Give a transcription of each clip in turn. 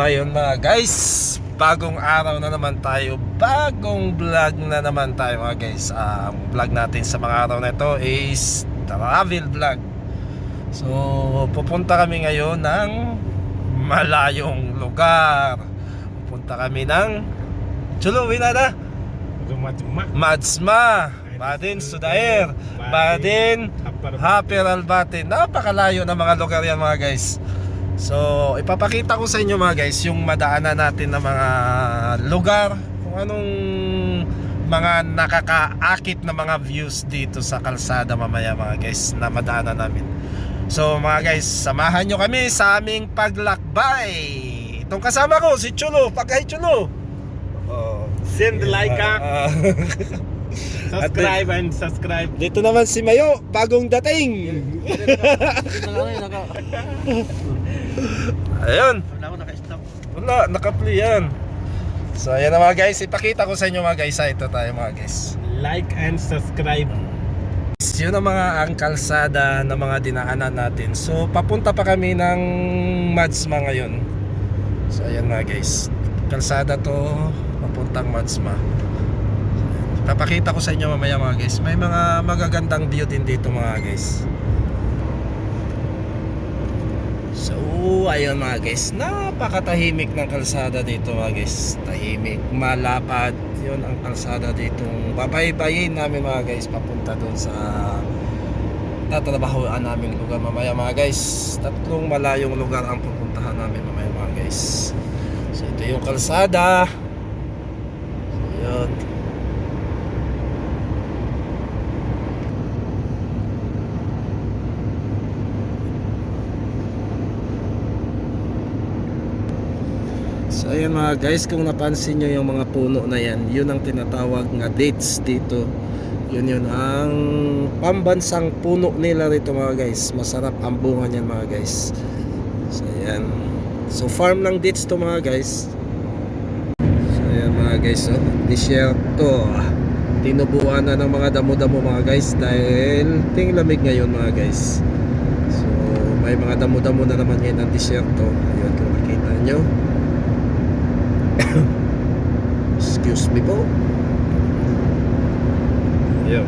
ayun mga guys, bagong araw na naman tayo, bagong vlog na naman tayo mga guys. Ang vlog natin sa mga araw na ito is travel vlog. So, pupunta kami ngayon ng malayong lugar. Pupunta kami ng Chuluwi na na. Madsma, Badin Sudair, Badin Haper Albatin. Napakalayo ng mga lugar yan mga guys. So, ipapakita ko sa inyo mga guys yung madaanan natin na mga lugar, kung anong mga nakakaakit na mga views dito sa kalsada mamaya mga guys na madaanan namin. So mga guys, samahan nyo kami sa aming paglakbay. Itong kasama ko, si Chulo. Pagkay Chulo. Oh. Send like. Ah, Subscribe and subscribe. dito naman si Mayo, bagong dating. Ayun. Wala ako naka-stop. Wala, naka-play yan. So ayan na mga guys, ipakita ko sa inyo mga guys, ha, ito tayo mga guys. Like and subscribe. Yun ang mga ang kalsada na mga dinaanan natin. So papunta pa kami ng Madsma ngayon. So ayan mga guys, kalsada to papuntang Madsma. Papakita ko sa inyo mamaya mga guys. May mga magagandang view din dito mga guys. So, ayun mga guys, napakatahimik ng kalsada dito mga guys. Tahimik, malapad. Yun ang kalsada dito. Babaybayin namin mga guys papunta doon sa tatrabahoan namin lugar mamaya mga guys. Tatlong malayong lugar ang pupuntahan namin mamaya mga guys. So, ito yung kalsada. So, yun. So ayan mga guys, kung napansin nyo yung mga puno na yan, yun ang tinatawag nga dates dito. Yun yun ang pambansang puno nila rito mga guys. Masarap ang bunga niyan mga guys. So ayan. So farm ng dates to mga guys. So ayan mga guys, oh. Disyerto. Tinubuan na ng mga damo-damo mga guys dahil ting lamig ngayon mga guys. So may mga damo-damo na naman ngayon ng disyerto. Ayun kung makita nyo. Excuse me, bro. Yeah.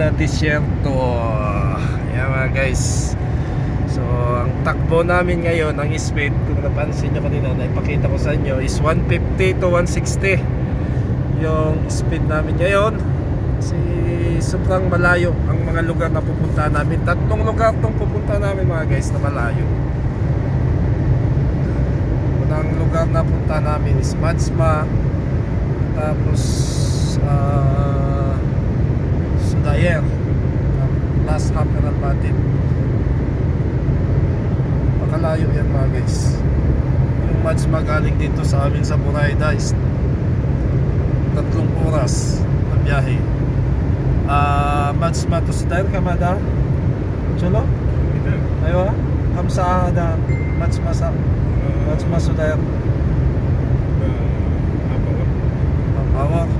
Na disyerto. Ayan mga guys. So, ang takbo namin ngayon, ang speed, kung napansin nyo kanina, na ipakita ko sa inyo, is 150 to 160 yung speed namin ngayon. Kasi sobrang malayo ang mga lugar na pupunta namin. Tatlong lugar tong pupunta namin mga guys na malayo. Unang lugar na punta namin is Madsma. Tapos uh, Dayer ng last half ng Almaty makalayo yan mga guys. Yung match magaling dito sa amin sa Buraida is tatlong oras na biyahe. Uh, match mato sa Dayer kamada? Chulo ayaw ha? Kamsaada match masa match maso Dayer power. Ah,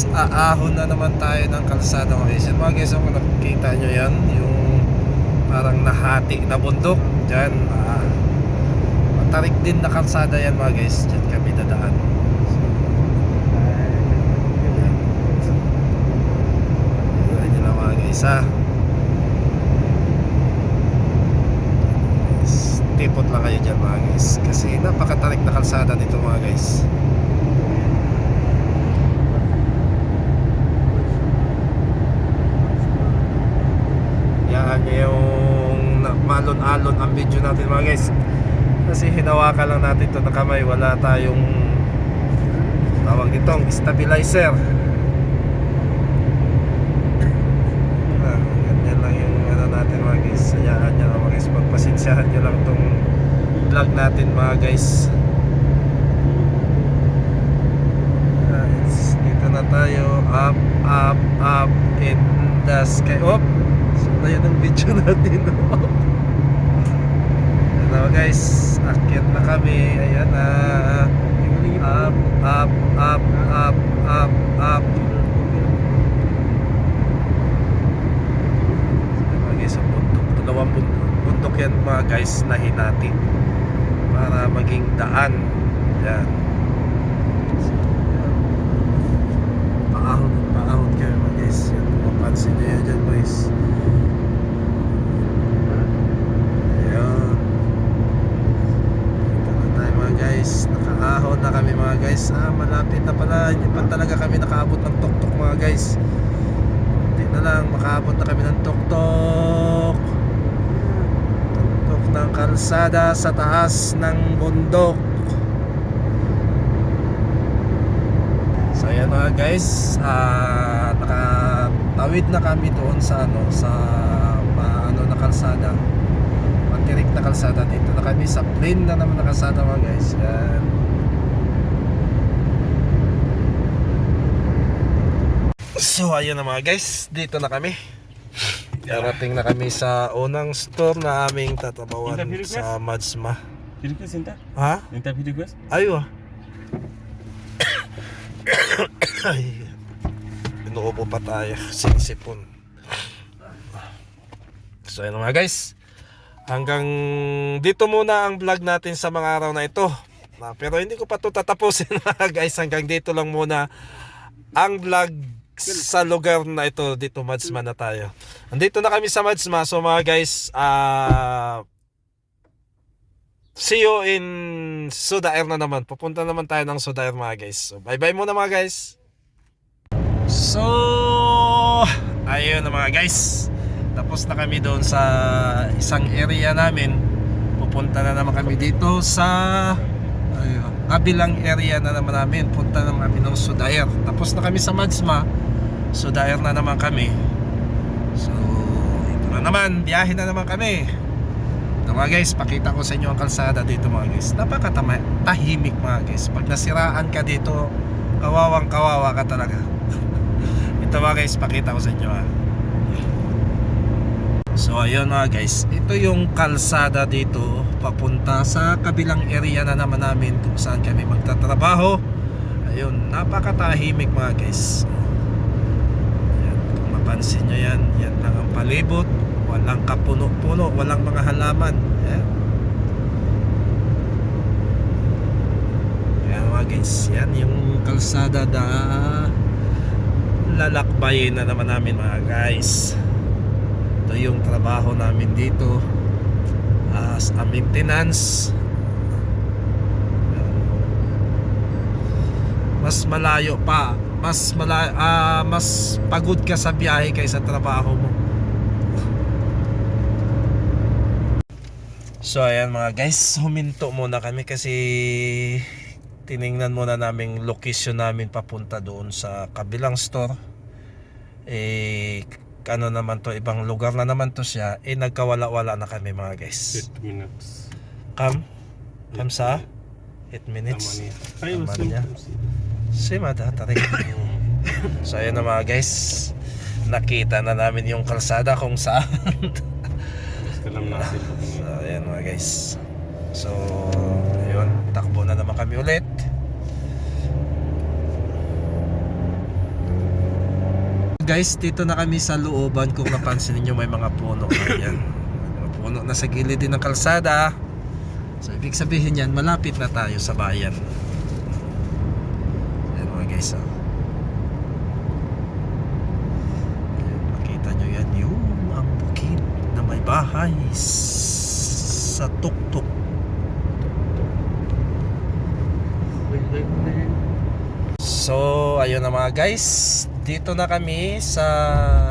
guys, aahon na naman tayo ng kalsada mga guys. Mga guys, kung nakikita nyo yan, yung parang nahati na bundok. Diyan, ah, matarik din na kalsada yan mga guys. Diyan kami dadaan. Ayan nyo na mga guys ha. Guys, Tipot lang kayo dyan mga guys. Kasi napakatarik na kalsada nito mga guys. Yan yung na- malon-alon ang video natin mga guys. Kasi hinawakan lang natin ito na kamay. Wala tayong tawag ditong stabilizer. Ah, ganyan lang yung ano natin mga guys. Hayaan nyo lang mga guys. Pagpasensyahan nyo lang itong vlog natin mga guys. Guys, dito na tayo. Up, up, up in the sky. Op! Na yun ang video natin. Hello guys, akyat na kami. Ayan na. Up, up, up, up, up, up. Mga guys, ang bundok. Dalawang bundok, yan mga guys na hinati. Para maging daan. Yan. So, yan. Paahon, paahon kayo mga guys. Yan, mapansin nyo yan dyan guys. Ayun. Dito na tayo mga guys. Nakaahon na kami mga guys. Ah, malapit na pala. Hindi pa talaga kami nakaabot ng tuktok mga guys. Hindi na lang makaabot na kami ng tuktok. Tuktok ng kalsada sa taas ng bundok. So ayan mga guys, ah nakatawid na kami doon sa ano sa ma, ano na kalsada. Matirik na kalsada dito na kami sa plain na naman na kalsada mga guys. Yan. So ayun na mga guys, dito na kami. Darating na kami sa unang store na aming tatabawan sa Madsma. Request inta? Ha? Interview request? Ayo. Ay. Inuubo pa tayo. Sinisipon. So ayun mga guys. Hanggang dito muna ang vlog natin sa mga araw na ito. Pero hindi ko pa to tatapusin guys. Hanggang dito lang muna ang vlog sa lugar na ito. Dito Madsma na tayo. Andito na kami sa Madsma. So mga guys, ah See you in Sudair na naman. Pupunta naman tayo ng Sudair mga guys. So bye-bye muna mga guys. So, ayun na mga guys. Tapos na kami doon sa isang area namin. Pupunta na naman kami dito sa ayun, kabilang area na naman namin. Punta na kami ng Sudair. Tapos na kami sa Madsma. Sudair na naman kami. So, ito na naman. Biyahe na naman kami. Ito mga guys, pakita ko sa inyo ang kalsada dito mga guys. Napakatahimik mga guys. Pag nasiraan ka dito, kawawang kawawa ka talaga. Ito mga guys, pakita ko sa inyo ha. So ayun mga guys, ito yung kalsada dito papunta sa kabilang area na naman namin kung saan kami magtatrabaho. Ayun, napakatahimik mga guys. Ayan, kung mapansin nyo yan, yan lang ang palibot. Walang kapuno-puno, walang mga halaman. Ayan. Ayan mga guys, yan yung kalsada na lalakbayin na naman namin mga guys ito yung trabaho namin dito as a maintenance. Mas malayo pa. Mas malayo, mas pagod ka sa biyahe kaysa trabaho mo. So ayan mga guys huminto muna kami kasi tiningnan muna naming location namin papunta doon sa kabilang store. Eh ano naman to ibang lugar na naman to siya eh nagkawala-wala na kami mga guys 8 minutes. kam kam sa 8 minutes. Ay, Tamania. Muslim. si mada tarik so ayun na mga guys nakita na namin yung kalsada kung saan Mas kalam natin. so ayan mga guys so ayun takbo na naman kami ulit guys dito na kami sa looban kung napansin niyo may mga puno na yan mga puno na sa gilid din ng kalsada so ibig sabihin yan malapit na tayo sa bayan ayan mga guys oh. Ayan, makita yan yung ang bukid na may bahay sa tuktok So, ayun na mga guys. Dito na kami sa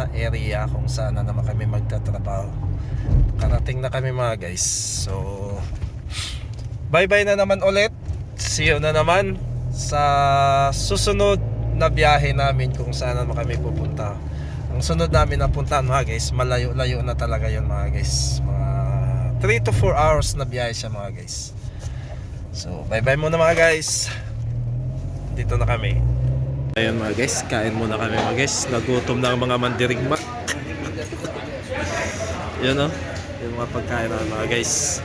area kung saan na naman kami magtatrabaho. Karating na kami mga guys. So, bye-bye na naman ulit. See you na naman sa susunod na biyahe namin kung saan naman kami pupunta. Ang sunod namin na puntahan mga guys, malayo-layo na talaga yon mga guys. Mga 3 to 4 hours na biyahe siya mga guys. So, bye-bye muna mga guys dito na kami. Ayun mga guys, kain muna kami mga guys. Nagutom na ang mga mandirigma. Yun o, yung mga pagkain namin mga guys.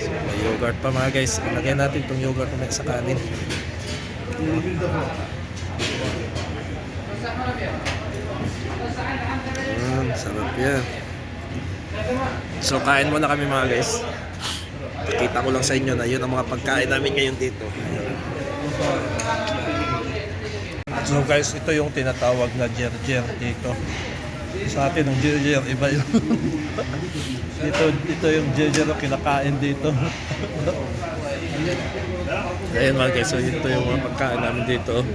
So, may yogurt pa mga guys. Ilagay natin itong yogurt na sa kanin. Mm, sarap yan. So kain muna kami mga guys. Kita ko lang sa inyo na yun ang mga pagkain namin ngayon dito. So guys, ito yung tinatawag na jerjer dito. Sa atin ang jerjer, iba yun. dito, dito yung jerjer na kinakain dito. Ayan mga guys, so ito yung mga pagkain namin dito.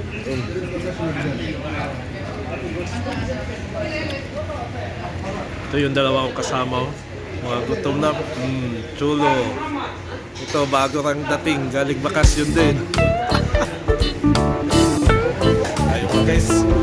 Ito yung dalawa kong kasama. oh. Mga gutom na. Mm, chulo. Ito, bago kang dating. Galing bakasyon din. Ayun guys.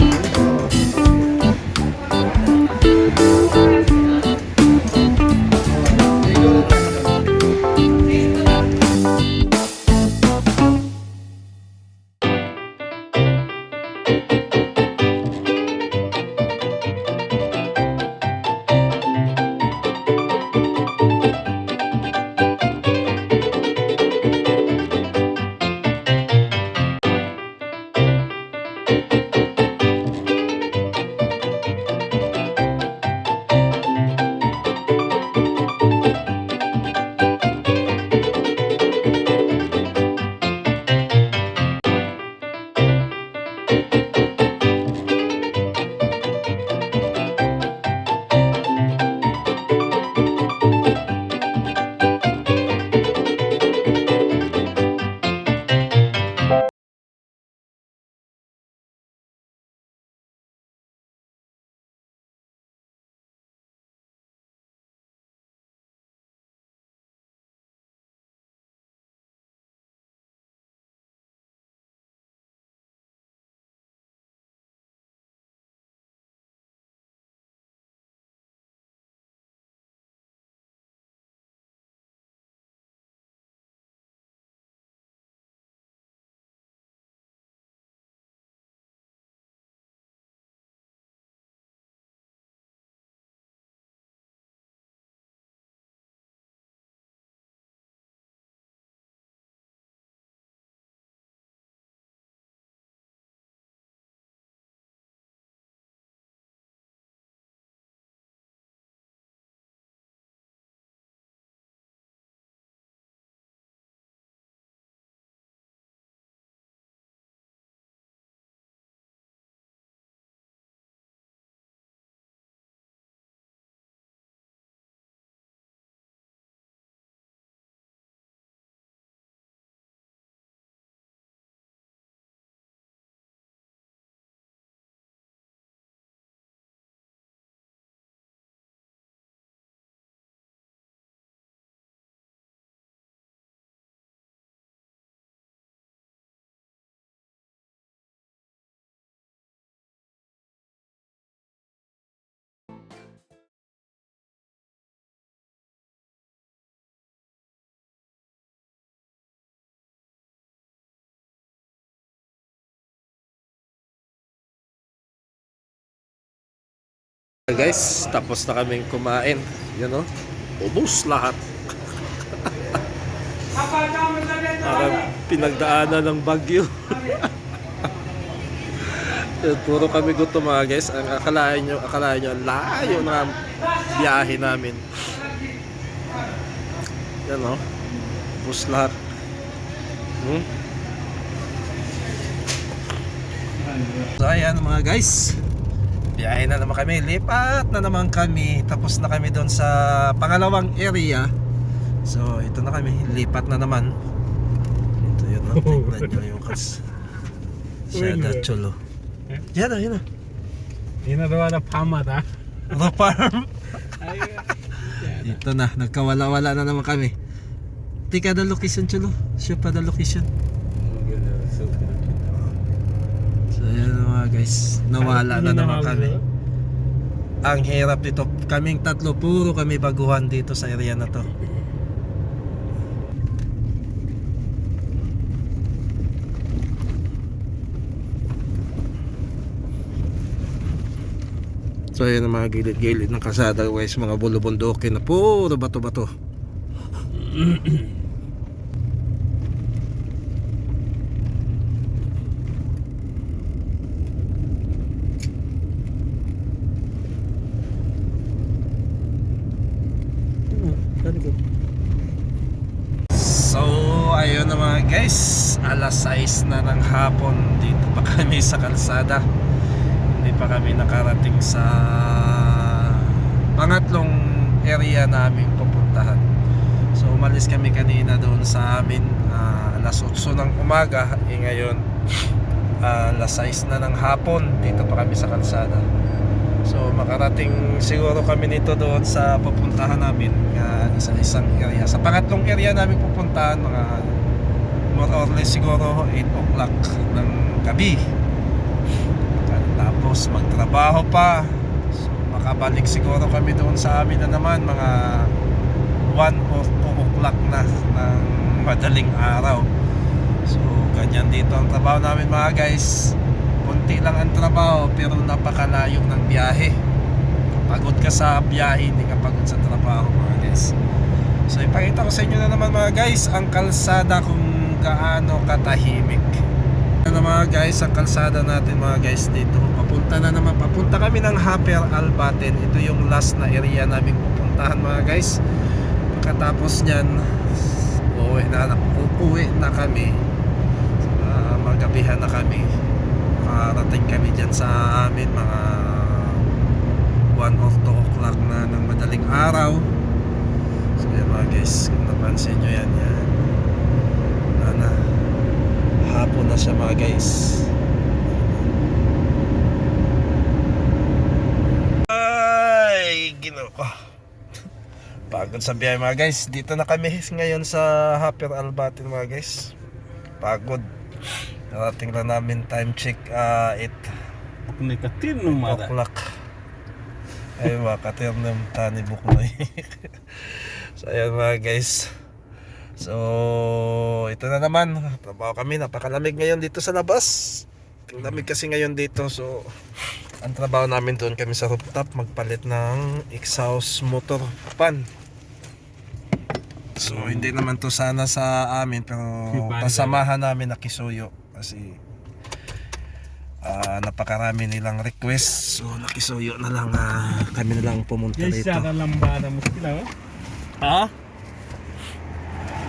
Guys, tapos na kaming kumain. Yan o. Ubus lahat. Parang pinagdaanan ng bagyo. Puro kami gutom mga guys. Ang akalain nyo, akalain nyo, layo na biyahe namin. Yan o. Ubus lahat. Hmm? So ayan mga guys. Biyahe na naman kami. Lipat na naman kami. Tapos na kami doon sa pangalawang area. So ito na kami. Lipat na naman. Ito yun. Oh, tingnan nyo yung kas. Shada chulo. Yan na, yan na. Ginagawa na pamata. The farm. Ito na. Nagkawala-wala na naman kami. Tika the location chulo. Siya pa the location. So ayan na mga guys. Nawala na naman kami. Ang hirap dito. Kaming tatlo, puro kami baguhan dito sa area na to. So ayan ang mga gilid-gilid ng kasada guys, mga bulubundokin na puro bato-bato. So, ayun na mga guys, alas 6 na ng hapon dito pa kami sa kalsada. Hindi pa kami nakarating sa pangatlong area namin pupuntahan. So, umalis kami kanina doon sa amin ah, alas 8 ng umaga. Eh ngayon, ah, alas 6 na ng hapon dito pa kami sa kalsada. So makarating siguro kami nito doon sa pupuntahan namin nga isa-isang area. Sa pangatlong area namin pupuntahan mga more or less siguro 8 o'clock ng gabi. Tapos magtrabaho pa. So makabalik siguro kami doon sa amin na naman mga 1 or 2 o'clock na ng madaling araw. So ganyan dito ang trabaho namin mga guys konti lang ang trabaho pero napakalayo ng biyahe pagod ka sa biyahe hindi ka pagod sa trabaho mga guys so ipakita ko sa inyo na naman mga guys ang kalsada kung gaano katahimik. Ano mga guys ang kalsada natin mga guys dito papunta na naman papunta kami ng Haper Albaten. Ito yung last na area namin pupuntahan mga guys. Pagkatapos nyan uuwi na, uuwi na kami. Uh, magabihan na kami. Makarating kami dyan sa amin mga 1 or 2 o'clock na ng madaling araw. So yan mga guys kung napansin nyo yan yan na na hapon na siya mga guys ay ginawa ko pagod sa biyahe mga guys dito na kami ngayon sa Haper Albatin mga guys pagod Narating lang namin time check uh, 8 Nikatin no mada. o'clock. Ay makatir ng tani bukoy. so ayan mga guys. So ito na naman. Trabaho kami. Napakalamig ngayon dito sa labas. Ang lamig kasi ngayon dito. So ang trabaho namin doon kami sa rooftop magpalit ng exhaust motor pan. So hindi naman to sana sa amin pero pasamahan namin na kisuyo kasi ah, napakarami nilang request. So nakisuyo na lang ah, kami na lang pumunta Yes, dito. sa lambada mo sila. oh. Ha?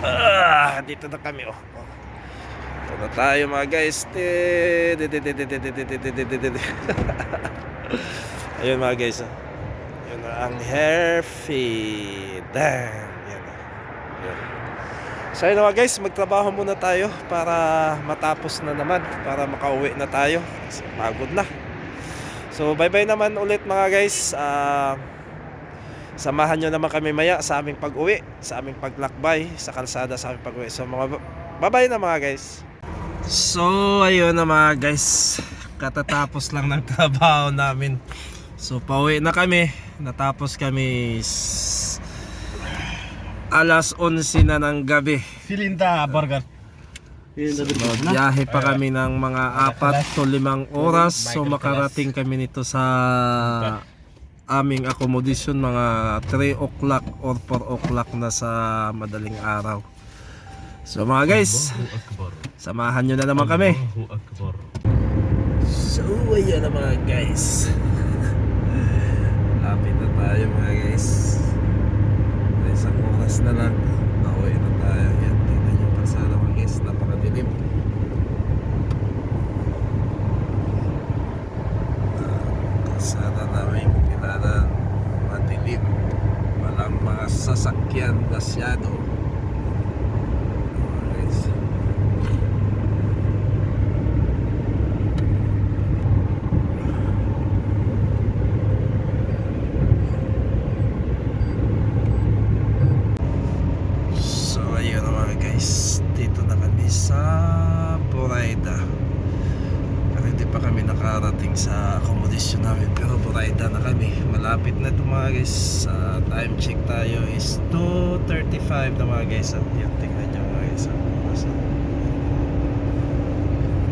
Ah, dito na kami oh. Ito na tayo mga guys. Ayun mga guys. Oh. Yun na ang hair feed. Damn. Yan. Yan. So ayun mga guys, magtrabaho muna tayo para matapos na naman. Para makauwi na tayo. Kasi pagod na. So bye bye naman ulit mga guys. Ah... Uh, Samahan nyo naman kami maya sa aming pag-uwi, sa aming paglakbay, sa kalsada sa aming pag-uwi. So mga bye-bye na mga guys. So ayun na mga guys, katatapos lang ng trabaho namin. So pauwi na kami, natapos kami s- alas 11 na ng gabi. Silinda burger. So, biyahe pa kami ng mga apat to limang oras. So makarating kami nito sa aming accommodation mga 3 o'clock or 4 o'clock na sa madaling araw. So mga guys, samahan nyo na naman kami. So ayan na mga guys. Lapit na tayo mga guys. Isang oras na lang. Nauwi na tayo. Yan, tingnan nyo yung kalsada mga guys. Napakadilim. Ah, kalsada namin kilala madilim. Walang mga sasakyan masyado. Mga guys. So ayun na mga guys, dito na kami sa Buraida. Pero hindi pa kami nakarating sa accommodation namin pero Buraida na kami. Malapit na ito mga guys. Sa time check tayo is 2.35 na mga guys. Ah, Yan, tingnan nyo mga guys. Ang oras. ah.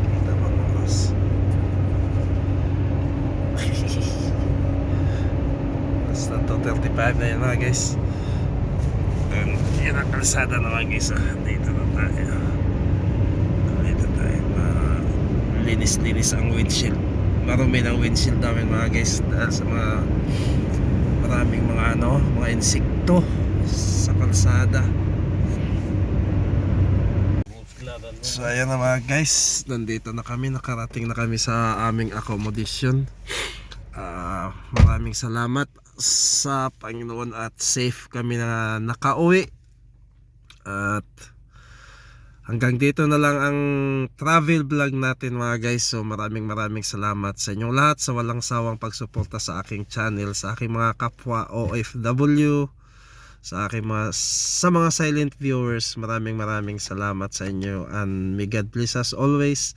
Kita ba ang oras? Basta 2.35 na yun mga guys. Um, yun ang kalsada naman guys ah. Dito na tayo. Dito tayo. Uh, linis-linis ang windshield. Marumi ng windshield namin mga guys dahil sa mga maraming mga ano, mga insekto sa kalsada. So ayan na mga guys, nandito na kami, nakarating na kami sa aming accommodation. Ah, maraming salamat sa Panginoon at safe kami na nakauwi. At hanggang dito na lang ang travel vlog natin mga guys. So maraming maraming salamat sa inyong lahat sa walang sawang pagsuporta sa aking channel, sa aking mga kapwa OFW, sa aking mga sa mga silent viewers. Maraming maraming salamat sa inyo and may God bless us always.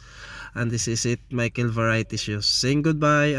And this is it Michael Variety Show. Saying goodbye